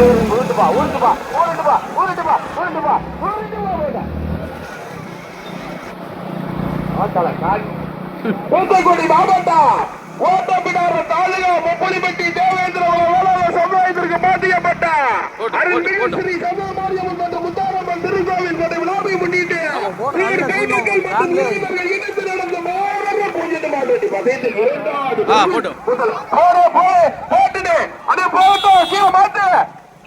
உருட்டுப்பா உருட்டுப்பா உருட்டுப்பா உருட்டுப்பா உருட்டுப்பா உருட்டுப்பா போட்டா ஆத்தாள கால் தூத்துக்குடி மாவட்டம் ஓட்டப்பிடார தாலுகா முப்பலிப்பட்டி தேவேந்திர சமுதாயத்திற்கு பாத்தியப்பட்ட போட்டு, அருள்மிகு போட்டு. ஸ்ரீ சமமாரியம்மன் மற்றும் முத்தாரம்மன் திருக்கோவில் கொண்ட விழாவை முன்னிட்டு நீர் கைதக்கள் மற்றும் இளைஞர்கள் இணைந்து நடந்த மாபெரும் பூஜை மாநாட்டு பதயத்தில் இரண்டாவது போட்டு. முதல் போடு, போடு, போட்டுடு. அடே, போட்டு, கீழே மாத்து.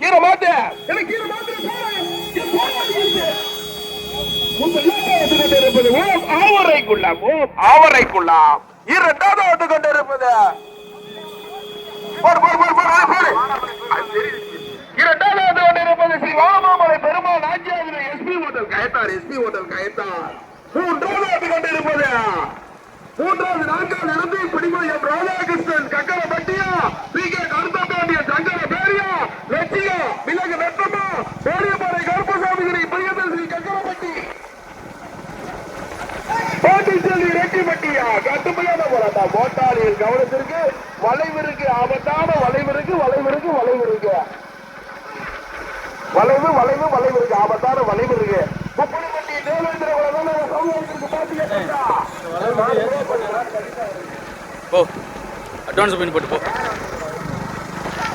கீழே மாத்து. எனக்கு கீழே மாத்து, வந்து ஆவரைக்குள்ளாம் ஓம் ஆவரைக்குள்ளாம். இரண்டாவது வந்து கொண்டிருப்பது இரண்டாவது வந்து கொண்டிருப்பது Sri Vamamalai Perumal SP hotel Kayathar SP hotel Kayathar. மூன்றாவது வந்து கொண்டிருப்பது மூன்றாவது நான்காவது இருந்து பிடிமயம் ராதாகிருஷ்ணன் கக்கர பட்டியா பி கே கருத்தபாண்டியன் சங்கர பேரியா லட்சியா மிளகு வெப்பமா கருப்பசாமி கருப்பசாமிகிரி பிரியதல் ஸ்ரீ கக்கரப்பட்டி பாட்டி. செல்வி ரெட்டிப்பட்டியா கட்டுமையான போராட்டம். மோட்டாரில் கவனத்திற்கு வளைவிற்கு ஆபத்தான வளைவிற்கு வளைவிற்கு வளைவிற்கு வளைவு வளைவு வளைவிற்கு ஆபத்தான வளைவு இருக்கு. போ. அட்வான்ஸ் பண்ணி போட்டு போ.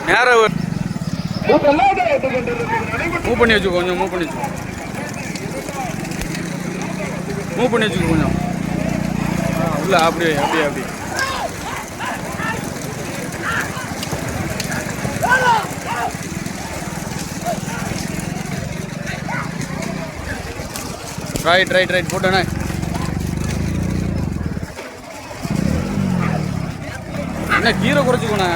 நேரம் மூவ் பண்ணி வச்சுக்கோ கொஞ்சம் மூவ் பண்ணி வச்சுக்கோ. மூவ் பண்ணி வச்சுக்கோ கொஞ்சம். ஆ உள்ள அப்படியே அப்படியே அப்படியே. ரைட் ரைட் ரைட் போட்டோண்ணே என்ன கீரை குறைச்சிக்கோண்ணே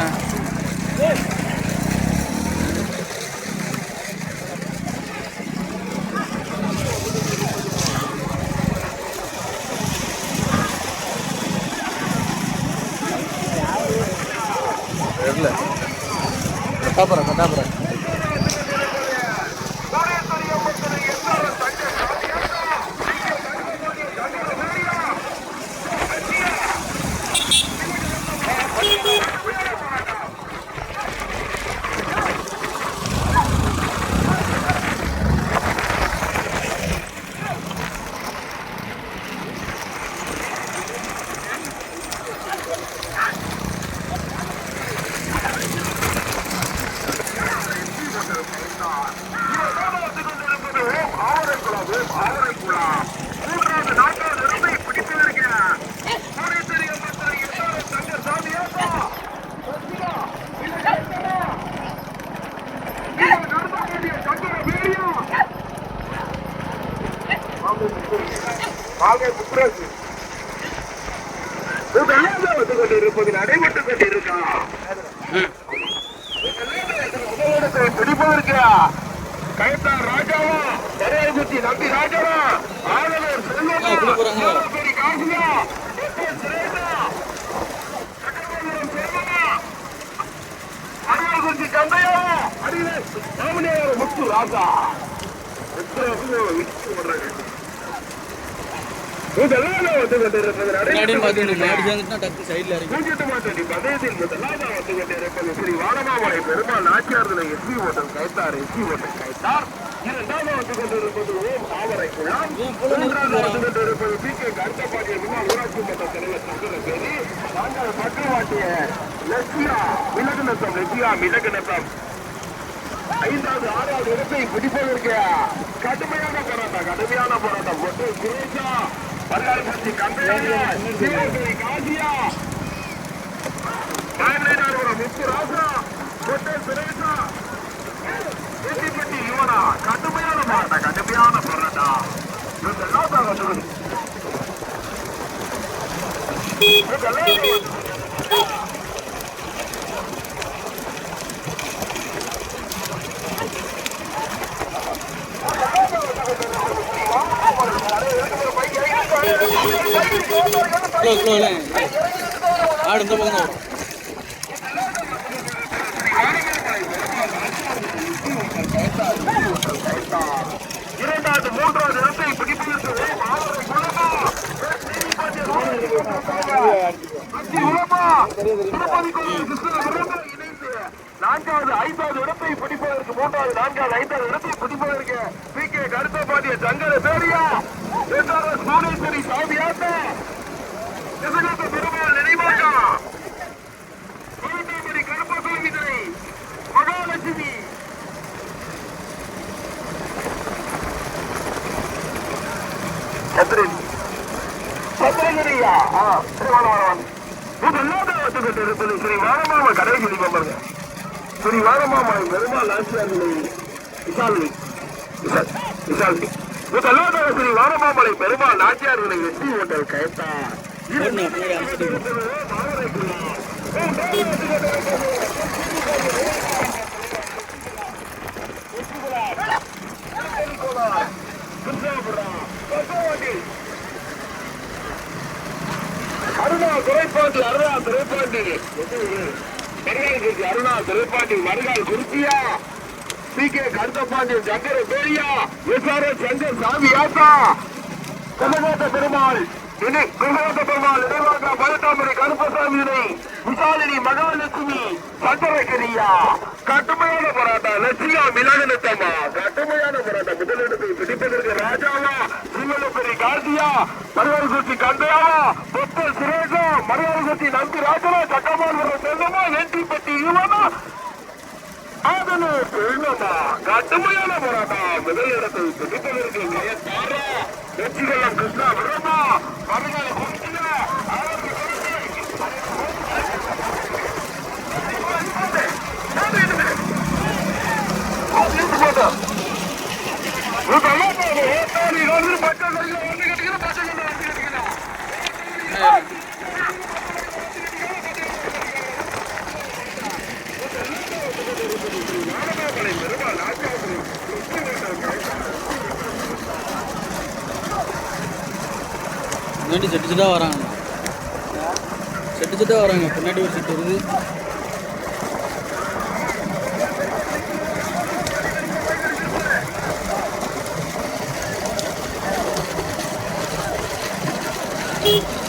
இருப்பது நடைபெற்றுக் கொண்டிருக்கா? முதலிடத்தை பிடிப்பதற்கு கைத்தார் ராஜாவா பெரியார்குச்சி நம்பி ராஜாவா? ஆளுநர் ஆ, கொடுக்குறாங்க. செல்வா காசியா? அருள்குச்சி கந்தையா அடியிலே மாமனியார் முத்து ராஜா. எத்தனை விட்டு வர்றாங்க Perumal நாச்சியார்களை SP hotel Kayathar SP hotel Kayathar இரண்டாவது வந்து கொண்டிருப்பது ஓம் ஆவரை மூன்றாவது வந்து கொண்டிருப்பது பி கே முன்னாள் ஊராட்சி மன்ற தலைவர் சங்கர நாங்கள் பக்கவாட்டிய லட்சியா மிளகு லட்சியா மிளகு ஐந்தாவது ஆறாவது இடத்தை பிடிப்பதற்கு கடுமையான போராட்டம் கடுமையான போராட்டம். பல்லாரிபட்டி கந்தையா சிவகரி காசியா மாமனார் முத்து ராசா. ஒட்டு சுரேஷா வெற்றிப்பட்டி யுவனா கடுமையான போராட்டம் கடுமையான போராட்டம் இதெல்லாம் தான் வந்து இதெல்லாம் ஸ்லோ ஸ்லோ இல்லை ஆடு இந்த பக்கம் தான் வரும். இரண்டாவது மூன்றாவது இடத்தை பிடிப்பதற்கு ஆவரை குளமா அத்தி உலமா திருப்பதி கோயில் கிருஷ்ண விருது இணைந்து நான்காவது ஐந்தாவது இடத்தை பிடிப்பதற்கு மூன்றாவது நான்காவது ஐந்தாவது இடத்தை பிடிப்பதற்கு பி கே கருத்த பாண்டிய சங்கர பேரியா எஸ்ஆர்எஸ் புவனேஸ்வரி பெருமாள் நினைவாக்கா கோயம்பேடு கருப்பசாமி துறை மகாலட்சுமி சந்திரன் முதலாவது வந்துகிட்டு இருப்பது ஸ்ரீ வாரமாம கடைபிடி பாருங்க. ஸ்ரீ வாரமாமலை பெருமாள் ஆசிரியர்களை விசாலி விசால் முதலாவது ஸ்ரீ வாரமாமலை பெருமாள் நாச்சியார்களை வெற்றி ஓட்டல் கயத்தா போடணும், பின்னாடி அனுப்பிட்டு போ. அருணா துறைப்பாண்டி அருணா துறைப்பாண்டி மருகால் அருணா துறைப்பாண்டி மருகால் குறிச்சியா C K கருத்தப்பாண்டியன் Sankara பேரியா. S Sankar Sami யாத்தா கனகாத்த பெருமாள் இனி கனகாத்த பெருமாள் நினைவாக பழத்தாமரை கருப்பசாமி இணை விசாலினி மகாலட்சுமி சங்கரகிரியா. கடுமையான போராட்டம் லட்சியா மிலகனத்தம்மா கடுமையான போராட்டம் முதலிடத்தை பிடிப்பதற்கு ராஜாவா. சிவலப்பெரி கார்த்தியா மறுவாரி சுத்தி கந்தையாவா புத்தல் சுரேஷா மறுவாரி சுத்தி நம்பி ராஜனா சட்டமான் செல்லமா என்டி பட்டி யுவனா? போராட்டம் பிடிப்பதற்கு வெற்றிகளும் கிருஷ்ணா விரமா அவர்களை பின்னாடி செட்டு செட்டாக வராங்க. செட்டு செட்டாக வராங்க. பின்னாடி ஒரு செட்டு வருது Bye.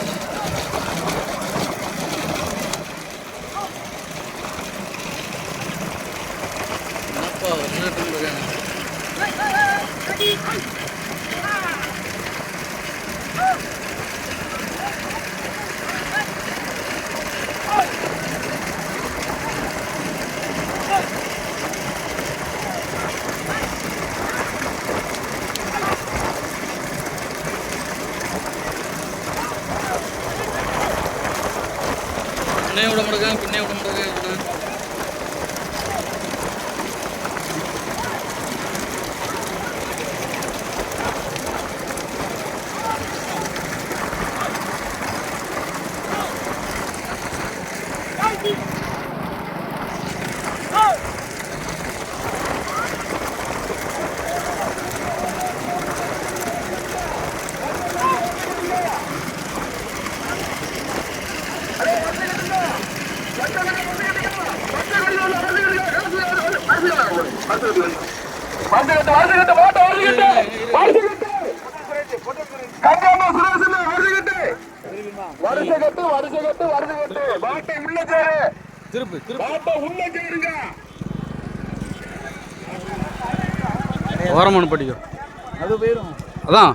Hayırlı. திருப்பு திருப்பு. ஓரமான படிக்கும் அது போயிடும் அதான்.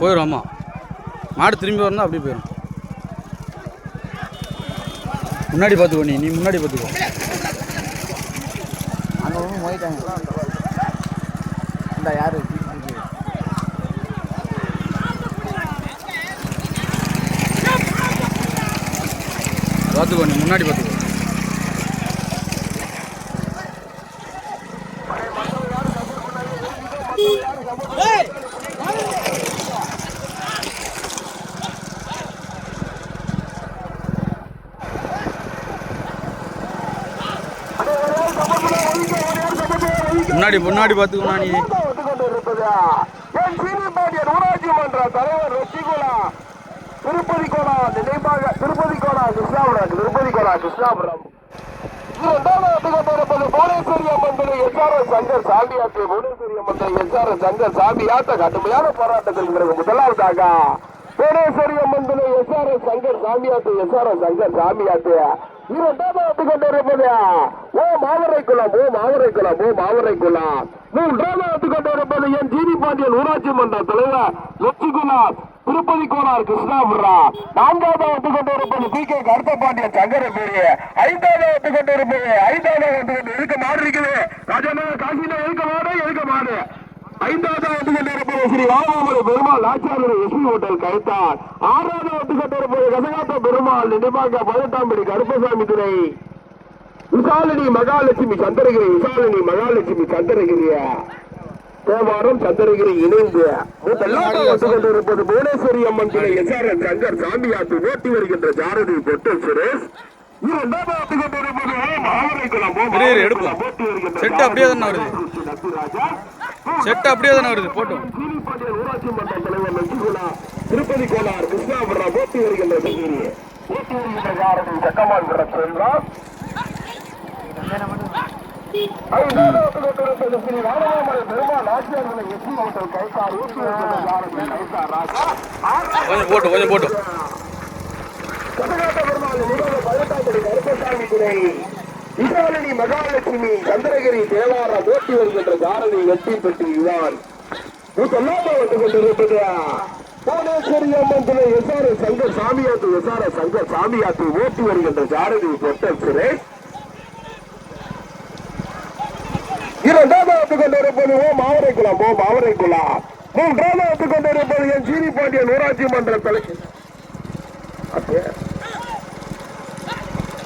போயிடும் ஆமாம் மாடு திரும்பி வரணும் அப்படியே போயிடும் முன்னாடி பார்த்துக்கோ நீ நீ முன்னாடி பார்த்துக்கோ. அங்கே மோதிட்டாங்க. இந்த யாரு? பார்த்துக்கோ நீ முன்னாடி பார்த்துக்கோ. முன்னாடி முன்னாடி பார்த்துக்கோ நீ. வந்து கொண்டிருப்பது ஊராட்சி மன்ற தலைவர் ரசிகுலா திருப்பதி கோலா நினைவாக திருப்பதி கோலா கிருஷ்ணாபுரம் திருப்பதி கோலா கிருஷ்ணாபுரம். இரண்டாவது வந்து கொண்டிருப்பது புவனேஸ்வரி அம்மன் எஸ்ஆர்எஸ் சங்கர் சாமியாத்து புவனேஸ்வரி அம்மன் துணை எஸ்ஆர்எஸ் சங்கர் சாமியாத்த கடுமையான போராட்டத்தில் பிறகு முதலாவதாக புவனேஸ்வரி அம்மன் எஸ்ஆர்எஸ் சங்கர் சாமியாத்து எஸ்ஆர்எஸ் சங்கர் சாமியாத்து இரண்டாவது கொண்டிருப்பது ஓ மாவரை குளம் ஓ மாவரை குளம் ஓ மாவரை குளம் மூன்றாவது கொண்டிருப்பது என் ஜிடி பாண்டியன் ஊராட்சி மன்ற தலைவர் லட்சுகுமார் திருப்பதி கோனார் கிருஷ்ணாபுரா. நான்காவது வந்து கொண்டிருப்பது பி கே கருத்த பாண்டியன் சங்கரபேரி ஐந்தாவது வந்து கொண்டிருப்பது ஐந்தாவது வந்து கொண்டு இருக்க மாடு இருக்குது? ராஜாண்ணா காசினா இருக்க மாடு? இருக்க மாடு? ஐந்தாவது வந்து கொண்டிருப்பது ஸ்ரீ ராமாமலை பெருமாள் ஆச்சாரிய எஸ்பி ஹோட்டல் கைத்தார் ஆறாவது வந்து கொண்டிருப்பது கசகாத்த பெருமாள் நினைவாக பதினெட்டாம்படி கருப்பசாமி துணை விசாலினி மகாலட்சுமி சந்திரகிரி விசாலினி மகாலட்சுமி சந்திரகிரிய? தேவாரம் சந்திரகிரி இணைந்து வந்து கொண்டிருப்பது புவனேஸ்வரி அம்மன் துணை S R N Sankar Samiyathu ஓட்டி வருகின்ற ஜாரதி பொட்டு சுரேஷ். செட்டு அப்படியே தானே வருது. செட் அப்படியே தானே வருது. போட்டோம். ஊராட்சி மன்ற தலைவர் லட்சுகுணா திருப்பதி கோலார் கிருஷ்ணாபுரம் போட்டி வருகின்ற சங்கரி வருகின்ற ஜாரதி சக்கமான் கொஞ்சம் போட்டு கொஞ்சம் போட்டு. விசாலினி மகாலட்சுமி சந்திரகிரி தேவாரம் ஓட்டி வருகின்ற ஜாரதி வெற்றி பெற்று இவான் வந்து கொண்டிருப்பது புவனேஸ்வரி அம்மன் துணை எஸ்ஆர் சங்கர் சாமியாத்து எஸ்ஆர் சங்கர் சாமியாத்து ஓட்டி வருகின்ற ஜாரதி பொட்டல் சுரேஷ் இரண்டாவது கொண்டிருப்பது ஓ மாவரை மாவரைக்குளம் ஓ மாவரை மாவரைக்குளம் மூன்றாவது கொண்டிருப்பது என் சீனி பாண்டியன் ஊராட்சி மன்ற தலைவர்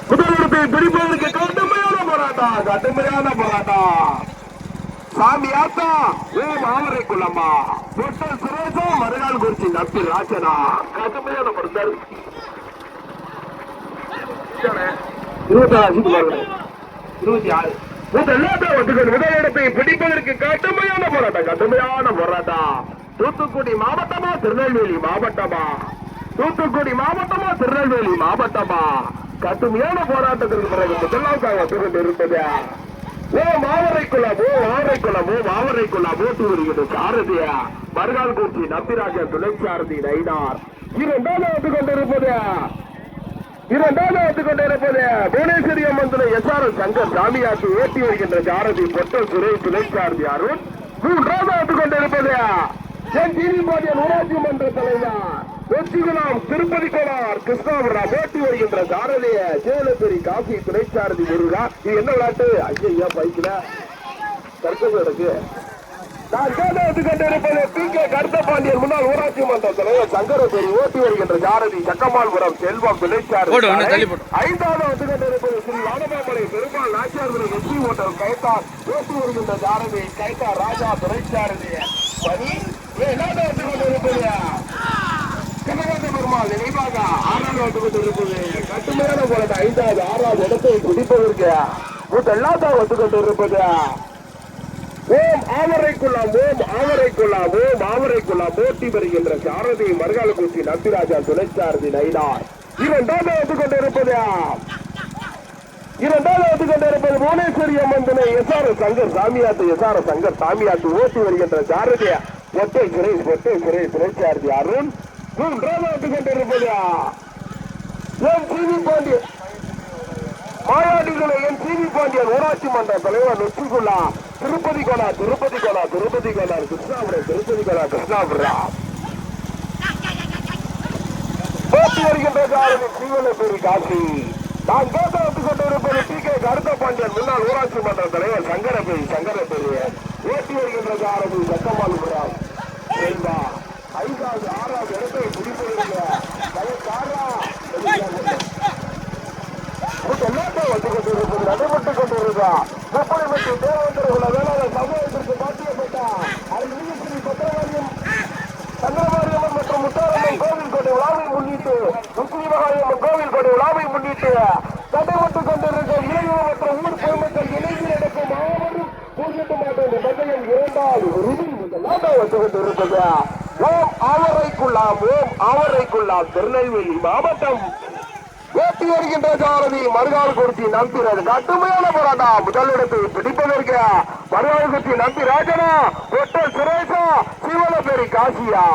முதலிடத்தை பிடிப்பதற்கு கடுமையான போராட்டம் கடுமையான போராட்டம் சாமி ஆத்தா ஓ மாவரை குள்ளம்மா பொட்டல் சுரேஷா மறுநாள் குறிச்சி நப்பி ராஜனா. கடுமையான பொருத்தல் இருபத்தி ஆறு இருபத்தி ஆறு. முதலிடத்தை பிடிப்பதற்கு கடுமையான போராட்டம் கடுமையான போராட்டம். தூத்துக்குடி மாவட்டமா திருநெல்வேலி மாவட்டமா? தூத்துக்குடி மாவட்டமா திருநெல்வேலி மாவட்டமா? கடுமையான போராட்டத்திற்கு பிறகு முதலாவுக்காக வந்து கொண்டு இருப்பது ஓ மாவரை குளம் மாவரை குளம் மாவரை குளம் ஓட்டு சாரதியா மறுகால் கூட்டி நப்பிராஜன் துணை சாரதி நைனார் இரண்டாவது வந்து கொண்டிருப்பது இரண்டாவது வந்து கொண்டிருப்பது புவனேஸ்வரி அம்மன் துணை எஸ் ஆர் சங்கர் சாமியாக்கு ஓட்டி வருகின்ற சாரதி பொட்டல் சுரேஷ் துணை சாரதி அருண். மூன்றாவது வந்து கொண்டிருப்பது என் டிவி பாண்டியன் ஊராட்சி மன்ற தலைவர் வெற்றிகுலாம் திருப்பதி கோளார் கிருஷ்ணாபுரம் ஓட்டி வருகின்ற சாரதிய சேலப்பெரி காசி துணை சாரதி முருகா. இது என்ன விளையாட்டு? ஐயா பைக்கில கற்கது இருக்கு நான் கேட்டு கொண்டிருப்பது பி கே கருத்தபாண்டியன் முன்னாள் ஊராட்சி மன்ற தலைவர் சங்கரபேரி ஓட்டி வருகின்ற சாரதி சக்கமால்புரம் செல்வம் போடு. ஐந்தாவது வந்து கொண்டிருப்பது ஸ்ரீ வானமாமலை பெருமாள் நாச்சியார்களை எஸ்பி ஓட்டல் கைத்தார் ஓட்டி வருகின்ற சாரதி கைத்தார் ராஜா துணைச்சாரதி பணி. ஏழாவது வந்து கொண்டிருப்பது? கனகந்த பெருமாள் நினைவாக ஆறாவது வந்து கொண்டிருப்பது. கட்டுமையான போராட்டம் ஐந்தாவது ஆறாவது இடத்தை பிடிப்பதற்கு முதலாவது வந்து கொண்டிருப்பது. ஓம் ஆவரைக்குள்ளாம் ஓம் ஆவரைக்குள்ளாம் ஓம் ஆவரைக்குள்ளாம். போட்டி வருகின்ற சாரதி மருகால கூட்டி நம்பிராஜா துணைச்சாரதி நைனார் இரண்டாவது வந்து கொண்டிருப்பது இரண்டாவது வந்து கொண்டிருப்பது புவனேஸ்வரி அம்மன் துணை S R Sankar Samiyathu S R Sankar Samiyathu. ஓட்டி வருகின்ற சாரதி ஒட்டை சுரேஷ் ஒட்டை சுரேஷ் துணைச்சாரதி அருண். மூன்றாவது வந்து கொண்டிருப்பது எம் சிவி பாண்டியன். மாயாடிகளை என் சிவி பாண்டியன். ஊராட்சி மன்ற தலைவர் நொச்சிக்குள்ளா திருப்பதி கோலா திருப்பதி கோலா திருப்பதி கோலா கிருஷ்ணாபுரம் திருப்பதி கோலா கிருஷ்ணாபுரம். போட்டி வருகின்ற சாரதி ஸ்ரீவல்லபுரி காசி. நான் கேட்ட வந்து கொண்டிருப்பது டி கே கருத்த பாண்டியன் முன்னாள் ஊராட்சி மன்ற தலைவர் சங்கரபேரி சங்கரபேரி ஓட்டி வருகின்ற சாரதி சக்கமாலுபுரம் செல்வா ஐந்தாவது ஆறாவது இடத்தை பிடிப்பதற்கு காரா எல்லாத்தையும் வந்து கொண்டிருப்பது நடைபெற்றுக் கொண்டிருக்கா முப்பது மற்றும் தேவேந்திரகுல சமூகத்திற்கு மாற்றியப்பட்ட அறிவியல் பத்திரவாரியம் மற்றும் முத்தாரம்மன் கோவில் கொடை விழாவை முன்னிட்டு முஸ்லீமகாரியம்மன் கோவில் கொடை விழாவை முன்னிட்டு நடைபெற்றுக் கொண்டிருக்க இளைஞர் மற்றும் ஊர் பொதுமக்கள் இணைந்து நடக்கும் மாபெரும் இரண்டாவது உறுதி முதலாக வந்து கொண்டிருப்பது ஓம் ஆவரைக்குள்ளாம் ஓம் ஆவரைக்குள்ளாம் திருநெல்வேலி மாவட்டம் வருகின்ற சாரதி மறுகால் குறிச்சி நம்பிறது கடுமையான போராட்டம். முதலிடத்தை பிடிப்பதற்கு மறுகால் குறிச்சி நம்பி ராஜனா ஒட்டல் சுரேஷா சிவலபேரி காசியா.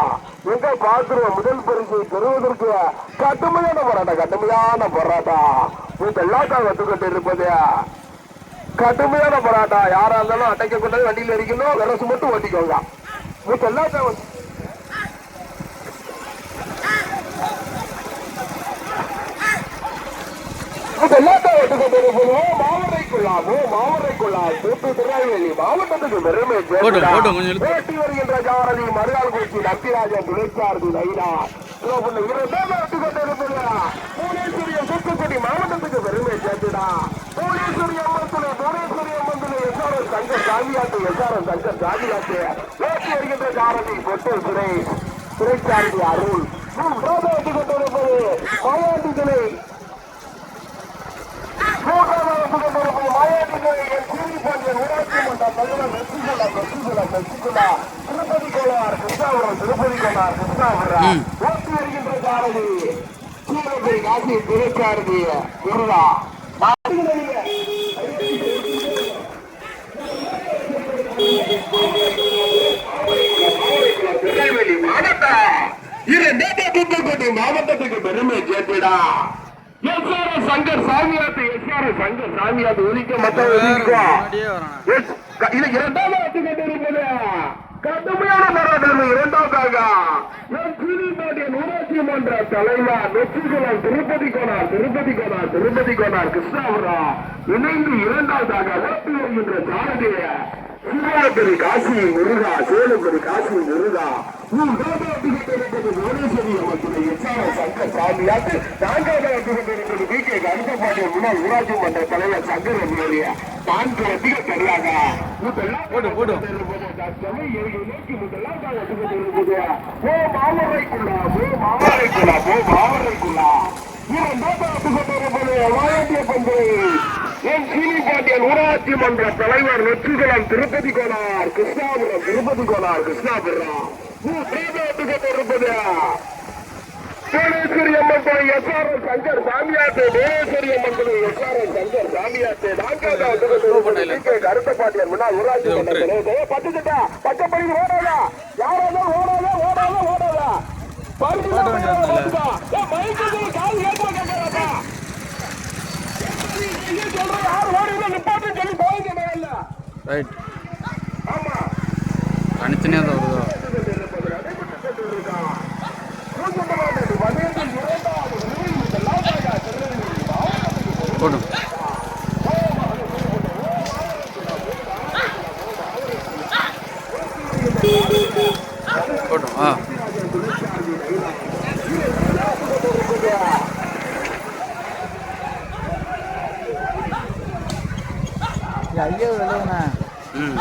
எங்க பார்க்கிறோம் முதல் பரிசை பெறுவதற்கு கடுமையான போராட்டம். கடுமையான போராட்டம். இதெல்லாம் வந்து கொண்டு இருப்பது கடுமையான போராட்டம். யாரா இருந்தாலும் அடைக்க கொண்டது வண்டியில் இருக்கணும் விரசு மட்டும் ஓட்டிக்கோங்க. இதெல்லாம் வந்து கொண்டு இருப்பது மாவரைக்குள்ளாமோ மாவரைக்குள்ளா தூத்து திருநெல்வேலி மாவட்டத்துக்கு பெருமை போட்டும், சேர்த்துடா. போட்டும், கொஞ்சம் இழுத்து. ஓட்டி வருகின்ற ஜாரதி மறுநாள் குறிச்சி நம்பிராஜன் துணைச்சார்பு நைனா பூனேஸ்வரியம் தூத்துக்குடி மாவட்டத்துக்கு பெருமை சேர்த்துடா பூனேஸ்வரி அம்மன் துணை பூனேஸ்வரி அம்மன் எஸ்ஆர்எஸ் சங்கர் ஜாதியாட்டு எஸ்ஆர்எஸ் சங்கர் ஜாதியாட்டு ஓட்டி வருகின்ற ஜாரதி பொட்டு சுரேஷ் துணைச்சார்பு அருள் மூன்றாவது கொண்டிருப்பது மாயாண்டி துணை திருப்பதி கோளார் கிருஷ்ணாபுரம் திருப்பதி கோளார் கிருஷ்ணாபுரம் ஓட்டி வருகின்ற சாரதி சீரபுரி காசி திருச்சாரதி முருகா திருநெல்வேலி மாவட்டம் இரண்டே மாவட்டத்துக்கு பெருமை சேர்த்துடா. எஸ்ஆர் சங்கர் சாமியாத்து சாமியாத்து எஸ், க- இது இரண்டாவது ஆட்டுக்கட்டிருப்பது கடுமையான போராட்டம் இரண்டாவதாக என் சீனிப்பாட்டிய ஊராட்சி மன்ற தலைவர் நெற்றிகுளம் திருப்பதி கோனார் திருப்பதி கோனார் திருப்பதி கோனார் கிருஷ்ணாபுரம் இணைந்து இரண்டாவதாக ஓட்டி வருகின்ற சாரதிய சிவாபுரி காசி முருகா சேலபுரி காசி முருகா. மூன்றாவது நான்காவது ஆட்டுக்கட்டிருப்பது பி கே கருப்பப்பாட்டிய முன்னாள் ஊராட்சி மன்ற தலைவர் சங்கர் எம்எல்ஏ நான்கு வண்டிக சரியாக போடு, போடு. ஊராட்சி மன்ற தலைவர் வெற்றிகுளம் திருப்பதி கோனார் கிருஷ்ணாபுரம் திருப்பதி கோனார் கிருஷ்ணாபுரம் புவனேஸ்வரி அம்மன் கோயில் எஸ்ஆர்எஸ் சங்கர் சாமியாட்டு புவனேஸ்வரி அம்மன் கோயில் எஸ்ஆர்எஸ் சங்கர் சாமியாட்டு நான்காவது கருத்தப்பாட்டியர் முன்னாள் ஊராட்சி இதை மன்ற ஓடாதா யாராவது ஓடாத ஓடாதா ஓடாதா? ஏய், கால் ஏற்ற கேட்கறாதா? சொல்றேன், யார் ஓடுறீங்களோ சொல்லி ரைட் ஆமா தனித்தனியாக தான் வருதோ போட்டும் போட்டும் ஆ ஐயோ எழுதுண்ணா ம்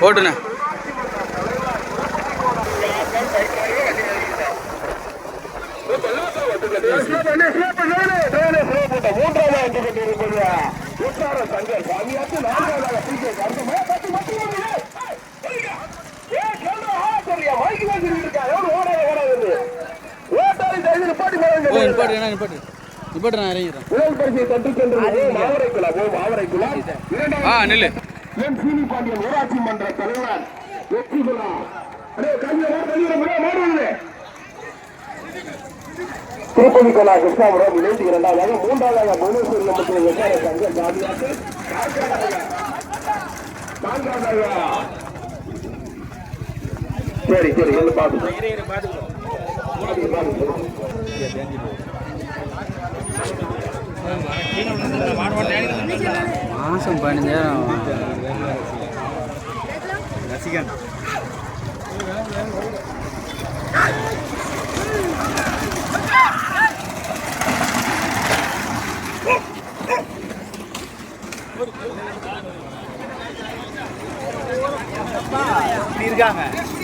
போட்டுண்ணே ஓ நிப்பாட்டு என்ன நிப்பாட்டு நிப்பாட்டு நான் இறங்கிறேன் முதல் பரிசை தட்டிச் ஓ இரண்டாவது ஆ நில்லு என் சீனி பாண்டியன் ஊராட்சி மன்ற தலைவர் வெற்றி அடே கையில திருப்பதி கலா கிருஷ்ணாபுரம் இணைந்து இரண்டாவதாக மூன்றாவதாக புவனேஸ்வரி அம்மன் வெங்காய சங்க சரி சரி என்ன பாத்து மாதம் பதினஞ்சாயிரம் ரசிகன். दीर्घा है